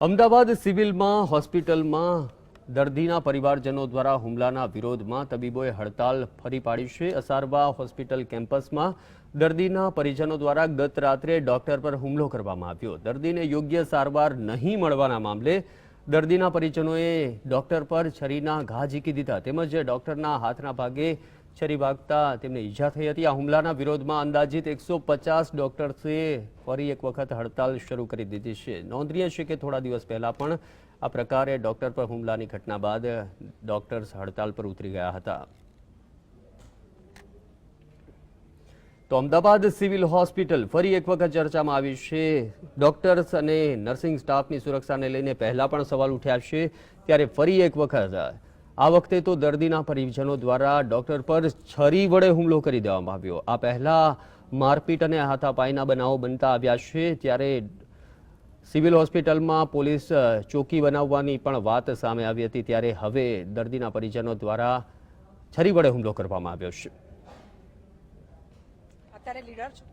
અમદાવાદ સિવિલમાં, હોસ્પિટલમાં દર્દીના પરિવારજનો દ્વારા હુમલાના વિરોધમાં તબીબોએ હડતાલ ફરી પાડી છે. અસારવા હોસ્પિટલ કેમ્પસમાં દર્દીના પરિજનો દ્વારા ગત રાત્રે ડોક્ટર પર હુમલો કરવામાં આવ્યો. દર્દીને યોગ્ય સારવાર નહીં મળવાના મામલે દર્દીના પરિજનોએ ડોક્ટર પર છરીના ઘા ઝીકી દીધા. તેમજ ડોક્ટરના હાથના ભાગે છરી વાગતા તેમને ઈજા થઈ હતી. આ હુમલાના વિરોધમાં અંદાજિત એકસો પચાસ ડોક્ટર્સે ફરી એક વખત હડતાલ શરૂ કરી દીધી છે. નોંધનીય છે કે થોડા દિવસ પહેલાં પણ આ પ્રકારે ડોક્ટર પર હુમલાની ઘટના બાદ ડોક્ટર્સ હડતાલ પર ઉતરી ગયા હતા. તો અમદાવાદ સિવિલ હોસ્પિટલ ફરી એક વખત ચર્ચામાં આવી છે. ડોક્ટર્સ અને નર્સિંગ સ્ટાફની સુરક્ષાને લઈને પહેલાં પણ સવાલ ઉઠ્યા છે. ત્યારે ફરી એક વખત આ વખતે તો દર્દીના પરિજનો દ્વારા ડોક્ટર પર છરી વડે હુમલો કરી દેવામાં આવ્યો. આ પહેલા મારપીટ અને હાથાપાઈના બનાવો બનતા આવ્યા છે, ત્યારે સિવિલ હોસ્પિટલમાં પોલીસ ચોકી બનાવવાની પણ વાત સામે આવી હતી, ત્યારે હવે દર્દીના પરિજનો દ્વારા છરી વડે હુમલો કરવામાં આવ્યો છે. અત્યારે લીડર છો?